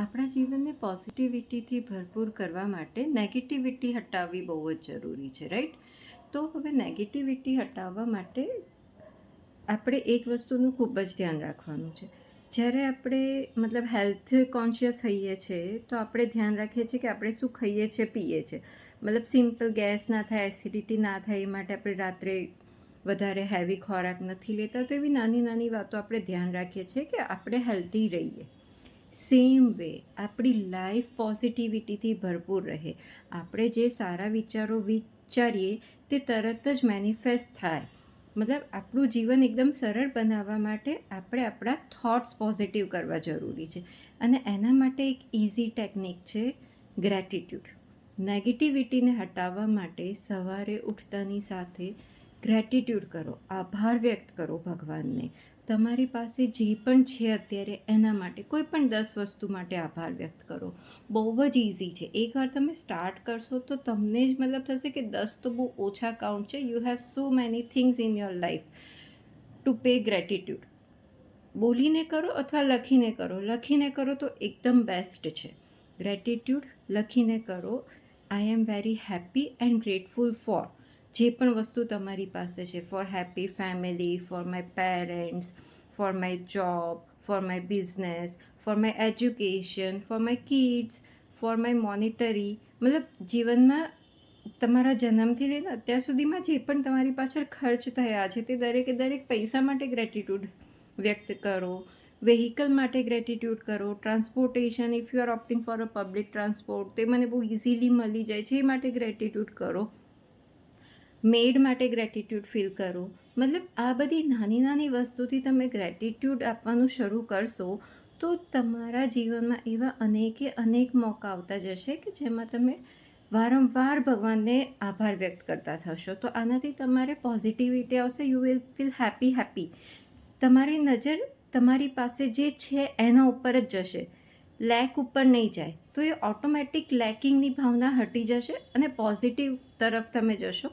આપણા જીવનને પોઝિટિવિટીથી ભરપૂર કરવા માટે નેગેટિવિટી હટાવવી બહુ જ જરૂરી છે રાઈટ તો હવે નેગેટિવિટી હટાવવા માટે આપણે એક વસ્તુનું ખૂબ જ ધ્યાન રાખવાનું છે. જ્યારે આપણે મતલબ હેલ્થ કોન્શિયસ થઈએ છીએ તો આપણે ધ્યાન રાખીએ છીએ કે આપણે શું ખાઈએ છીએ પીએ છીએ મતલબ સિમ્પલ ગેસ ના થાય એસિડિટી ના થાય, એ માટે આપણે રાત્રે વધારે હેવી ખોરાક નથી લેતા. તો એવી નાની નાની વાતો આપણે ધ્યાન રાખીએ છીએ કે આપણે હેલ્ધી રહીએ. સેમ વે આપણી લાઈફ પોઝિટિવિટીથી ભરપૂર રહે. આપણે જે સારા વિચારો વિચારીએ, તે તરત જ મેનિફેસ્ટ થાય. મતલબ, આપણું જીવન એકદમ સરળ બનાવવા માટે આપણે આપણા થોટ્સ પોઝિટિવ કરવા જરૂરી છે. અને એના માટે એક ઇઝી ટેકનિક છે ગ્રેટિટ્યૂડ નેગેટિવિટીને હટાવવા માટે સવારે ઉઠતાની સાથે ગ્રેટિટ્યૂડ કરો, આભાર વ્યક્ત કરો ભગવાનને. તમારી પાસે જે પણ છે અત્યારે એના માટે, કોઈ પણ દસ વસ્તુ માટે આભાર વ્યક્ત કરો. બહુ જ ઇઝી છે. એકવાર તમે સ્ટાર્ટ કરશો તો તમને જ મતલબ થશે કે દસ તો બહુ ઓછા કાઉન્ટ છે. You have so many things in your life to pay gratitude બોલીને કરો અથવા લખીને કરો? લખીને કરો તો એકદમ બેસ્ટ છે. ગ્રેટિટ્યૂડ લખીને કરો. I am very happy and grateful for જે પણ વસ્તુ તમારી પાસે છે for happy family for my parents for my job for my business for my education for my kids for my monetary મતલબ જીવનમાં તમારા જન્મથી લઈને અત્યાર સુધીમાં જે પણ તમારી પાછળ ખર્ચ થયા છે, તે દરેકે દરેક પૈસા માટે ગ્રેટિટ્યૂડ વ્યક્ત કરો. વેહિકલ માટે ગ્રેટિટ્યૂડ કરો. Transportation if you are opting for a public transport તે મને બહુ ઇઝીલી મળી જાય છે, એ માટે ગ્રેટિટ્યૂડ કરો. મેડ માટે ગ્રેટિટ્યૂડ ફીલ કરો. મતલબ આ બધી નાની નાની વસ્તુથી તમે ગ્રેટિટ્યૂડ આપવાનું શરૂ કરશો, તો તમારા જીવનમાં એવા અનેકે અનેક મોકા આવતા જશે કે જેમાં તમે વારંવાર ભગવાનને આભાર વ્યક્ત કરતા થશો. તો આનાથી તમારે પોઝિટિવિટી આવશે you will feel happy happy તમારી નજર તમારી પાસે જે છે એના ઉપર જ જશે. લેક ઉપર નહીં જાય. તો એ ઓટોમેટિક લેકિંગની ભાવના હટી જશે અને પોઝિટિવ તરફ તમે જશો.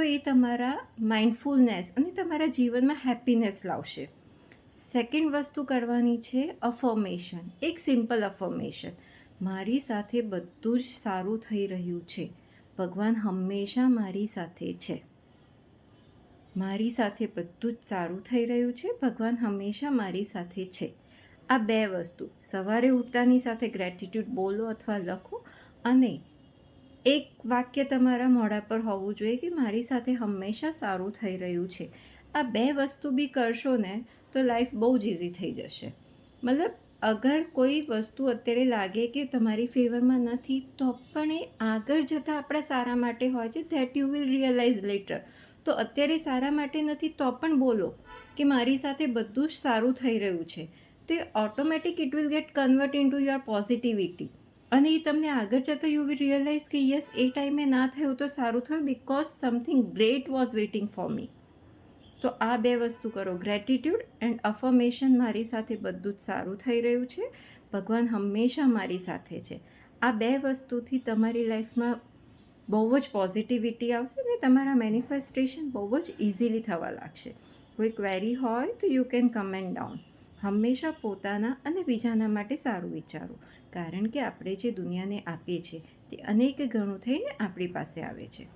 તો એ તમારા માઇન્ડફુલનેસ અને તમારા જીવનમાં હેપીનેસ લાવશે. સેકન્ડ વસ્તુ કરવાની છે અફર્મેશન એક સિમ્પલ અફર્મેશન મારી સાથે બધું જ સારું થઈ રહ્યું છે. ભગવાન હંમેશા મારી સાથે છે. મારી સાથે બધું જ સારું થઈ રહ્યું છે. ભગવાન હંમેશા મારી સાથે છે. આ બે વસ્તુ. સવારે ઉઠતાની સાથે ગ્રેટિટ્યૂડ બોલો અથવા લખો અને એક વાક્ય તમારા મોઢા પર હોવું જોઈએ કે મારી સાથે હંમેશા સારું થઈ રહ્યું છે. આ બે વસ્તુ બી કરશો ને તો લાઈફ બહુ જ ઇઝી થઈ જશે. મતલબ, અગર કોઈ વસ્તુ અત્યારે લાગે કે તમારી ફેવરમાં નથી, તો પણ એ આગળ જતાં આપણા સારા માટે હોય છે that you will realize later તો અત્યારે સારા માટે નથી, તો પણ બોલો કે મારી સાથે બધું જ સારું થઈ રહ્યું છે. તો એ automatic it will get convert into your positivity અને એ તમને આગળ જતાં યુ વિલ રિયલાઇઝ કે યસ એ ટાઈમે ના થયું તો સારું થયું because something great was waiting for me તો આ બે વસ્તુ કરો. ગ્રેટિટ્યૂડ એન્ડ અફર્મેશન મારી સાથે બધું જ સારું થઈ રહ્યું છે. ભગવાન હંમેશા મારી સાથે છે. આ બે વસ્તુથી તમારી લાઈફમાં બહુ જ પોઝિટિવિટી આવશે ને તમારા મેનિફેસ્ટેશન બહુ જ ઇઝીલી થવા લાગશે. કોઈ ક્વેરી હોય તો યુ કેન કમેન્ટ ડાઉન હંમેશા પોતાના અને બીજાના માટે સારું વિચારો. કારણ કે આપણે જે દુનિયાને આપીએ છીએ તે અનેક ગણું થઈને આપણી પાસે આવે છે.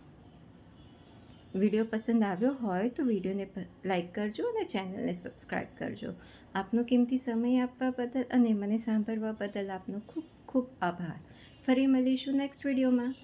વીડિયો પસંદ આવ્યો હોય તો વિડીયોને લાઈક કરજો અને ચેનલને સબસ્ક્રાઈબ કરજો. આપનો કિંમતી સમય આપવા બદલ અને મને સાંભળવા બદલ આપનો ખૂબ ખૂબ આભાર. ફરી મળીશું નેક્સ્ટ વિડીયોમાં.